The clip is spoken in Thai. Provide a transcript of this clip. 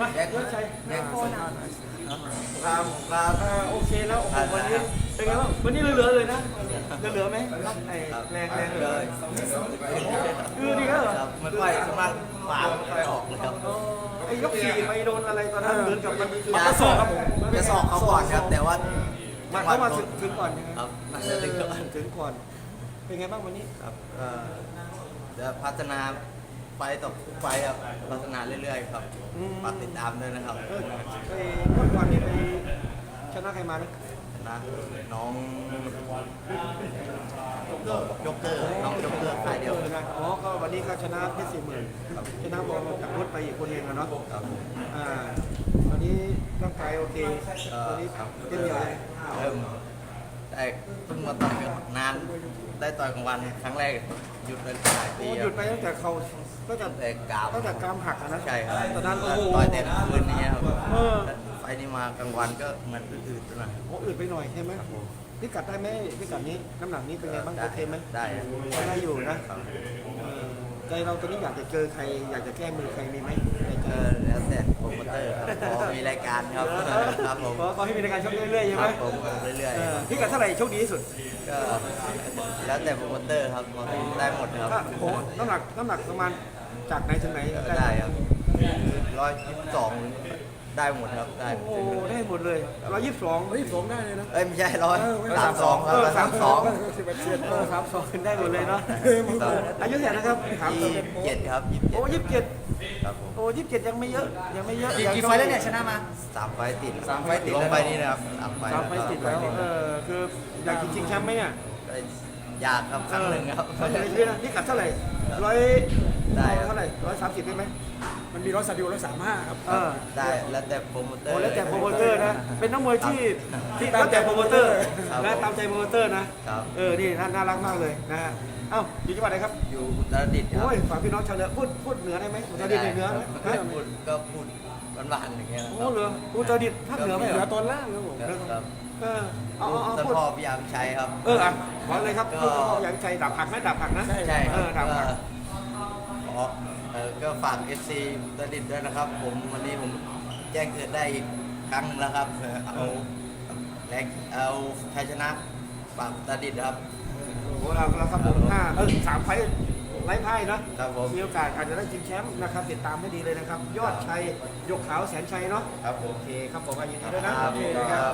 มาแยกยอดชัยแยกโคนอะครับครับอ่าโอเคแล้ววันนี้เป็นไงบ้างวันนี้เหลือเลยนะเหลือไหมไอ้แรงแรงเลยคือดีก็เหรอครับมันค่อยสมากขวามันค่ออกเลยครับไอ้ยกสี่ไปโดนอะไรตอนนั้นเหมือนกับมันมันจะก็สสออกครับผมมจะสอกเขาก่อนครับ แต่ว่ามันเข้ามาถึงก่อนใช่ไหมครับน่าเอจะถึงก่อนถึงก่อนเป็นไงบ้างวันนี้ครับเอ่อจะพัฒนา ไปต่อไปครับพัฒนาเรื่อยๆครับอืม ฝากติดตามด้วยนะครับเออไอ้เมื่อก่อนนี่ไปชนะใครมานะนะน้องยกเกอร์น้องยกเกอร์ฝ่ายเดียวออนะอ๋อก็วันนี้ก็ชนะเพชรสี่หมื่นชนะบอลจากพุทธไปอีกคนเองอะเนาะครับอ่าวันนี้ร่างกายโอเคเอ่อวันนี้ครับเต็มเหนียวเลย เริ่ม ได้เพิ่งมาต่อยกันนานได้ต่อยกลางวันครั้งแรกหยุดไปหลายปีโอ้คหยุรัดบไปตั้งแต่เขาตั้งแต่แต่กาวตั้งแต่กรามหักอะนะใช่ครับตอนนั้นโอ้โห ต่อยแต่คืนนี้ครับเออ ไฟนี้มากลางวันก็เหมือนอืดๆหน่อยโอ้อืดไปหน่อยใช่ไหมพิกัดได้ไหมพิกัดนี้น้ำหนักนี้เป็นไงบ้างโอเคไหมได้ครับได้อยู่นะครับ เออ ใจเราตอนนี้อยากจะเจอใครอยากจะแก้มือใครมีไหมในใจเออแล้วแต่โปรโมเตอร์ครับพอมีรายการครับครับผมขอขอให้มีในการชกเรื่อยๆใช่คไหมรับผมเรื่อยเออๆพิกัดเท่าไหร่โชคดีที่สุดก็แล้วแต่โปรโมเตอร์ครับได้หมดครับถ้าโอ้น้ำหนักน้ำหนักประมาณจากไหนถึงไหนก็ได้ครับร้อยยี่สิบสอง ได้หมดครับได้โอ้ได้หมดเลยร้อยยี่สิบสองยี่สิบสองได้เลยนะ เอ้ยไม่ใช่ร้อยสามสองครับเออสามสองสิบเอ็ดเซนเออสามสองได้หมดเลยเนาะอายุเท่าไหร่นะครับถามยี่สิบเจ็ดครับยี่สิบเจ็ดโอ้ยี่สิบเจ็ดครับผมโอ้ยี่สิบเจ็ดยังไม่เยอะยังไม่เยอะกี่ไฟล์แล้วเนี่ยชนะมา สามไฟล์ติดสามไฟล์ติดลงแล้วไปนี่นะครับสามไฟล์สามไฟล์ติดแล้วเออคืออยากจริงๆแชมป์ไหมเนี่ยก็อยากครับครั้งหนึ่งครับ เออเอาเลยนะนี่กัดเท่าไหร่ร้อย ได้ครับ เท่าไหร่ร้อยสามสิบได้ไหมมันมีร้อยสามสิบร้อยสามห้าครับ เออ ได้แล้วแต่โปรโมเตอโอ้ร์แล้วแต่โปรโมเตอร์นะ เป็นนักมวยที่ที่ตามใจโปรโมเตอร์ครับนะตามใจโปรโมเตอร์นะครับ เออ นี่น่าน่ารักมากเลยนะฮะเอ้าอยู่จังหวัดไหนครับ อยู่อุตรดิตถ์ครับโอ้ยฝากพี่น้องชาวเหนือพูดพูดเหนือได้ไหมอุตรดิตถ์ในเหนือไหมก็ฮะพูดก็พูดหวานๆอย่างเงี้ยโอ้เหรออุตรดิตถ์ภาคเหนือไหมเหเหลืรออตอนล่างครับผมครับครับเออเอาเอาเอาท่านพูดพ่อพยายามใช้ครับ เอออะขอเลยครับก็ พูดพ่ออยากใจดับผักไหมดับผักนะ ใช่คเอรับอดับผัก ขอเอ่อก็ฝาก FC อุตรดิตถ์ด้วยนะครับ ผมวันนี้ผมแจ้งเกิดได้อีกครั้งแล้วครับเอ่อเอาแรงเอาชัยชนะฝากอุตรดิตถ์ครับ โอ้โหเราเราครับผมห้าเออสามไฟล์ไร้พ่ายนะครับผม มีโอกาสอาจจะได้ชิงแชมป์นะครับ ติดตามให้ดีเลยนะครับ ยอดชัยยกขาวแสนชัยเนาะครับผม โอเคครับผมยินดีด้วยนะครับโอเคครับ